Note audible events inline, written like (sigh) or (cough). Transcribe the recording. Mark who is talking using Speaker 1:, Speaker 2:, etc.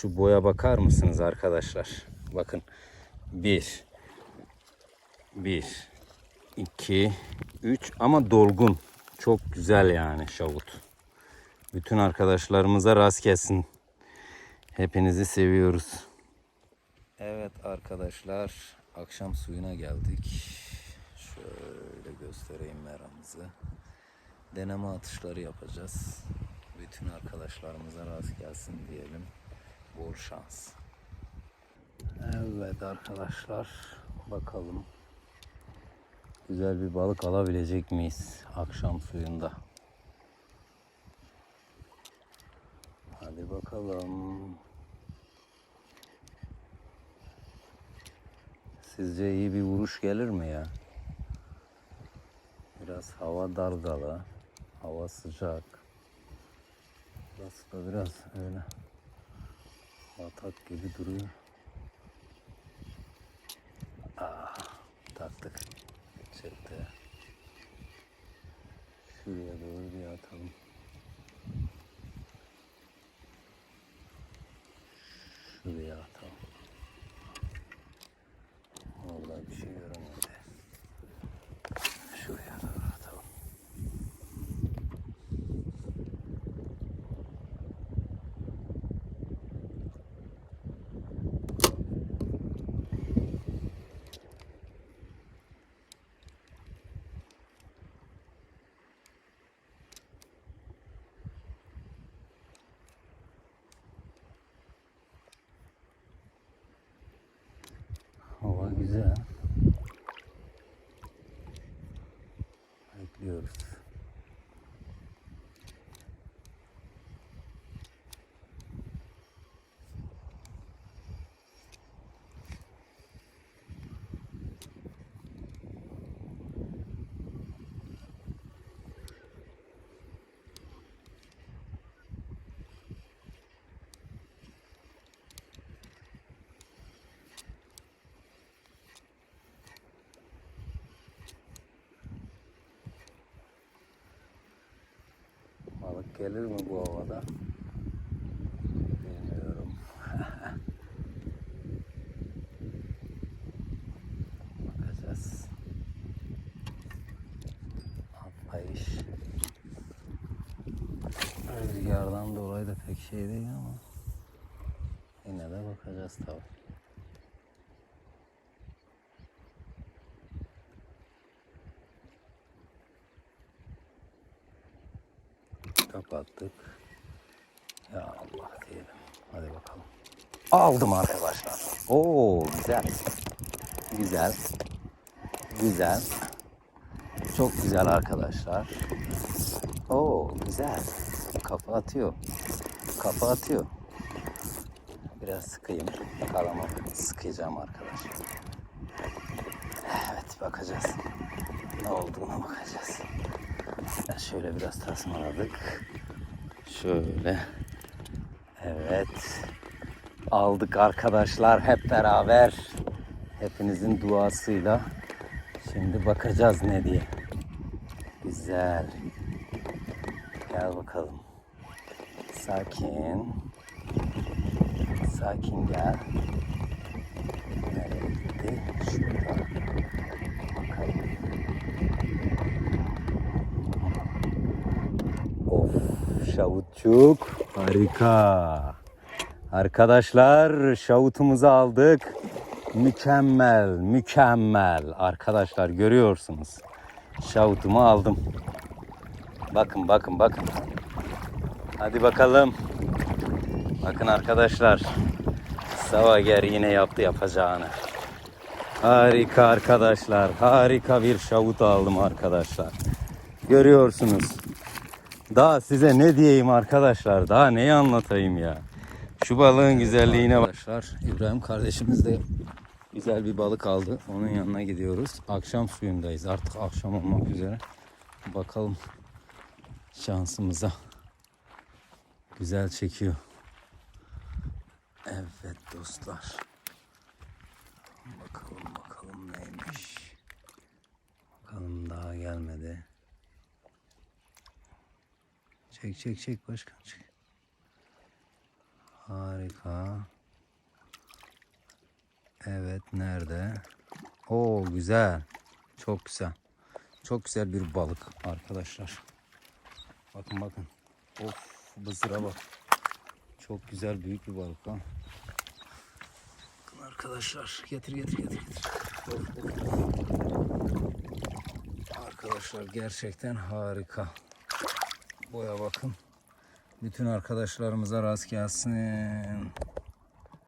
Speaker 1: Şu boya bakar mısınız arkadaşlar? Bakın. Bir. Bir. iki, Üç. Ama dolgun. Çok güzel yani şavut. Bütün arkadaşlarımıza rast gelsin. Hepinizi seviyoruz. Evet arkadaşlar. Akşam suyuna geldik. Şöyle göstereyim meramızı. Deneme atışları yapacağız. Bütün arkadaşlarımıza rast gelsin diyelim. Bol şans. Evet arkadaşlar. Bakalım. Güzel bir balık alabilecek miyiz akşam suyunda? Hadi bakalım. Sizce iyi bir vuruş gelir mi ya? Biraz hava dalgalı. Hava sıcak. Burası da biraz öyle batak gibi duruyor. Ah, taktık. Çıktı. Şuraya doğru bir atalım. Şuraya atalım. Vallahi bir şey görünmedi. Şuraya doğru atalım. Hava güzel. Bekliyoruz. Balık gelir mi bu havada? Bilmiyorum. (laughs) Bakacağız. Atlayış. Rüzgardan dolayı da pek şey değil ama yine de bakacağız tabii. Kapattık. Ya Allah diyelim. Hadi bakalım. Aldım arkadaşlar. Oo güzel. Güzel. Güzel. Çok güzel arkadaşlar. Oo güzel. Kafa atıyor. Kafa atıyor. Biraz sıkayım. Kalama sıkacağım arkadaşlar. Evet bakacağız. Ne olduğuna bakacağız. Şöyle biraz tasmaladık. Şöyle. Evet. Aldık arkadaşlar hep beraber. Hepinizin duasıyla. Şimdi bakacağız ne diye. Güzel. Gel bakalım. Sakin. Sakin gel. Nereye gitti? Şurada. Bakalım. Of şavutçuk harika. Arkadaşlar şavutumuzu aldık. Mükemmel, mükemmel. Arkadaşlar görüyorsunuz. Şavutumu aldım. Bakın, bakın, bakın. Hadi bakalım. Bakın arkadaşlar. Savager yine yaptı yapacağını. Harika arkadaşlar. Harika bir şavut aldım arkadaşlar. Görüyorsunuz. Daha size ne diyeyim arkadaşlar? Daha neyi anlatayım ya? Şu balığın güzelliğine bak. Arkadaşlar İbrahim kardeşimiz de güzel bir balık aldı. Onun yanına gidiyoruz. Akşam suyundayız. Artık akşam olmak üzere. Bakalım şansımıza. Güzel çekiyor. Evet dostlar. Bakalım neymiş. Bakalım daha gelmedi. Çek çek çek başkan çek. Harika. Evet nerede? Oo güzel. Çok güzel. Çok güzel bir balık arkadaşlar. Bakın bakın. Of bızıra bak. Çok güzel büyük bir balık ha. Bakın arkadaşlar getir getir getir getir. Of, of. Arkadaşlar gerçekten harika. Boya bakın. Bütün arkadaşlarımıza rast gelsin.